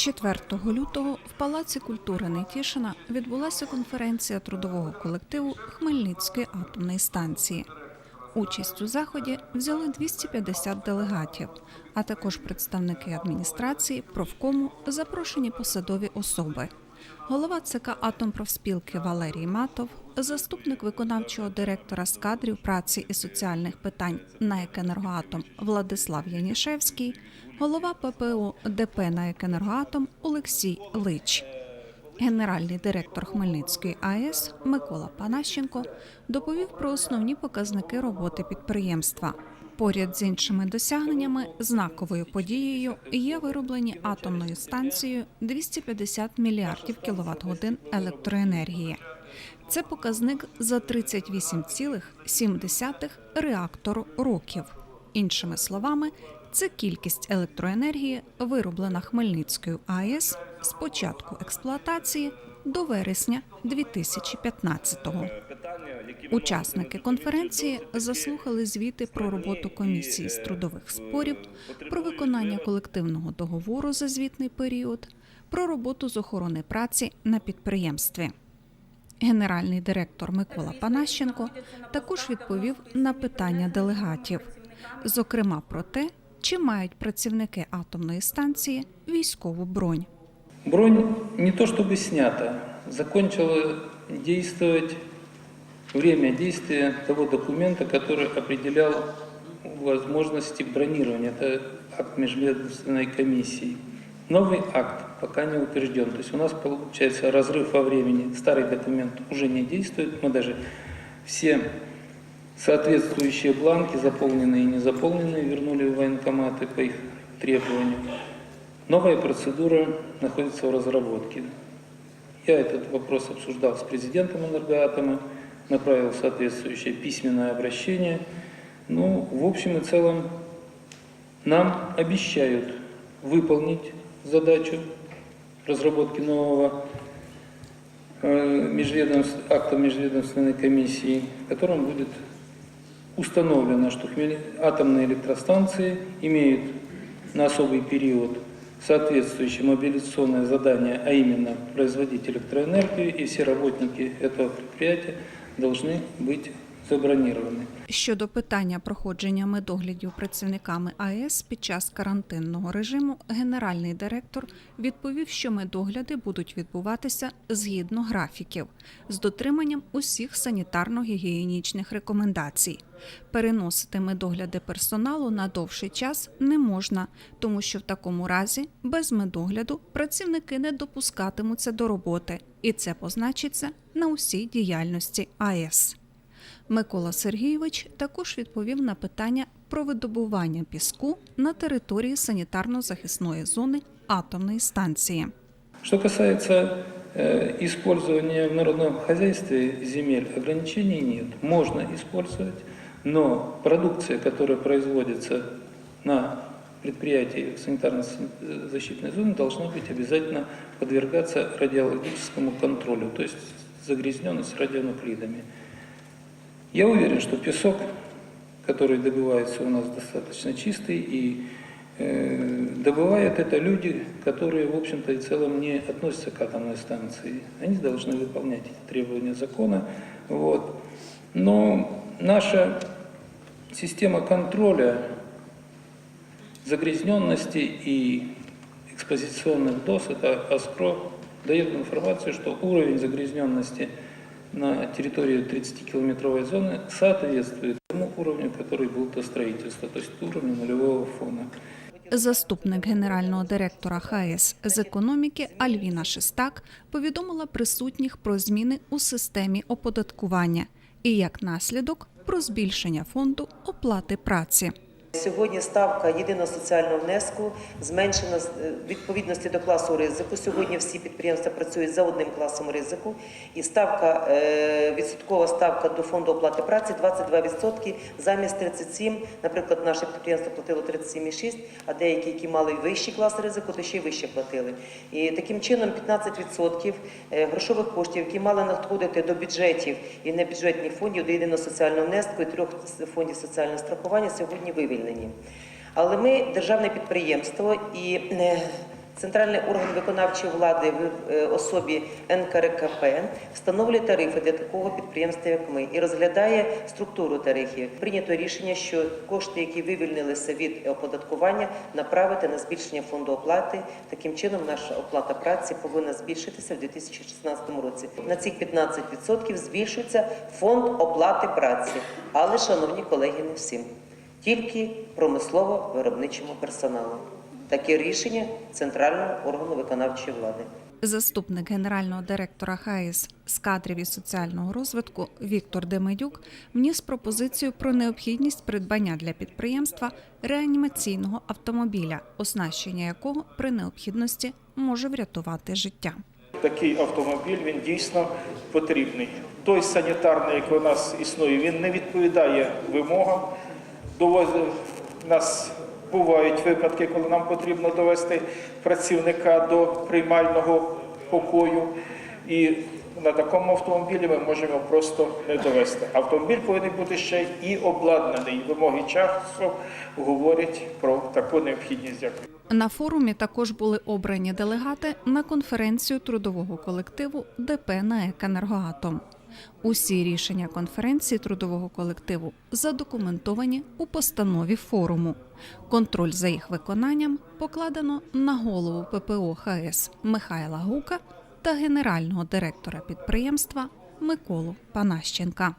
4 лютого в Палаці культури Нетішина відбулася конференція трудового колективу Хмельницької атомної станції. Участь у заході взяли 250 делегатів, а також представники адміністрації, профкому, запрошені посадові особи. Голова ЦК Атомпрофспілки Валерій Матов, заступник виконавчого директора з кадрів праці і соціальних питань НАЕК «Енергоатом» Владислав Янішевський, голова ППО ДП НАЕК «Енергоатом» Олексій Лич. Генеральний директор Хмельницької АЕС Микола Панащенко доповів про основні показники роботи підприємства. Поряд з іншими досягненнями знаковою подією є вироблені атомною станцією 250 мільярдів кіловат-годин електроенергії. Це показник за 38,7 реактору років. Ііншими словами, це кількість електроенергії, вироблена Хмельницькою АЕС з початку експлуатації до вересня 2015-го. Учасники конференції заслухали звіти про роботу комісії з трудових спорів, про виконання колективного договору за звітний період, про роботу з охорони праці на підприємстві Генеральний директор Микола Панащенко також відповів на питання делегатів, зокрема про те, чи мають працівники атомної станції військову бронь. Бронь не то чтобы снята, закончила действовать время действия того документа, который определял возможности бронирования. Это акт межведомственной комиссии. Новый акт пока не утвержден. То есть у нас получается разрыв во времени. Старый документ уже не действует. Мы даже все соответствующие бланки, заполненные и не заполненные, вернули в военкоматы по их требованию. Новая процедура находится в разработке. Я этот вопрос обсуждал с президентом энергоатома, направил соответствующее письменное обращение. Ну, в общем и целом, нам обещают выполнить задачу разработки нового э, межведомств- акта межведомственной комиссии, в котором будет установлено, что атомные электростанции имеют на особый период соответствующее мобилизационное задание, а именно производить электроэнергию, и все работники этого предприятия должны быть забронированы. Щодо питання проходження медоглядів працівниками АЕС під час карантинного режиму, генеральний директор відповів, що медогляди будуть відбуватися згідно графіків з дотриманням усіх санітарно-гігієнічних рекомендацій. Переносити медогляди персоналу на довший час не можна, тому що в такому разі без медогляду працівники не допускатимуться до роботи, і це позначиться на усій діяльності АЕС. Микола Сергійович також відповів на питання про видобування піску на території санітарно-захисної зони атомної станції. Что касается э, использования в народном хозяйстве земель, ограничений нет. Можно использовать, но продукция, которая производится на предприятии санитарно-защитной зоны, должна быть обязательно подвергаться радиологическому контролю, то есть загрязненность радионуклидами. Я уверен, что песок, который добывается у нас достаточно чистый, и э, добывают это люди, которые, в общем-то и целом, не относятся к атомной станции. Они должны выполнять эти требования закона. Вот. Но наша система контроля загрязненности и экспозиционных доз, это ОСКРО, дает информацию, что уровень загрязненности на территории 30-километровой зоны соответствует тому уровню, который был до строительства, то есть уровню нулевого фона. Заступник генерального директора ХАЕС з економіки Альвіна Шестак повідомила присутніх про зміни у системі оподаткування і як наслідок про збільшення фонду оплати праці. Сьогодні ставка єдиного соціального внеску зменшена е, відповідності до класу ризику. Сьогодні всі підприємства працюють за одним класом ризику, і ставка е, відсоткова ставка до фонду оплати праці 22% замість 37. Наприклад, наше підприємство платило 37,6, а деякі, які мали вищий клас ризику, то ще й вище платили. І таким чином 15% е, грошових коштів, які мали надходити до бюджетів і небюджетних фондів, до єдиного соціального внеску і трьох фондів соціального страхування сьогодні вивільнені. Але ми державне підприємство і е, Центральний орган виконавчої влади в е, особі НКРКП встановлює тарифи для такого підприємства, як ми, і розглядає структуру тарифів. Прийнято рішення, що кошти, які вивільнилися від оподаткування, направити на збільшення фонду оплати. Таким чином, наша оплата праці повинна збільшитися в 2016 році. На цих 15% збільшується фонд оплати праці. Але, шановні колеги, не всім тільки промислово-виробничому персоналу. Таке рішення центрального органу виконавчої влади. Заступник генерального директора ХАІС з кадрів і соціального розвитку Віктор Демидюк вніс пропозицію про необхідність придбання для підприємства реанімаційного автомобіля, оснащення якого при необхідності може врятувати життя. Такий автомобіль він дійсно потрібний. Той санітарний, який у нас існує, він не відповідає вимогам. Довозив у нас бувають випадки, коли нам потрібно довести працівника до приймального покою. І на такому автомобілі ми можемо просто не довести. Автомобіль повинен бути ще і обладнаний. Вимоги часу говорять про таку необхідність. На форумі також були обрані делегати на конференцію трудового колективу ДП «НАЕК «Енергоатом». Усі рішення конференції трудового колективу задокументовані у постанові форуму. Контроль за їх виконанням покладено на голову ППО ХС Михайла Гука та генерального директора підприємства Миколу Панащенка.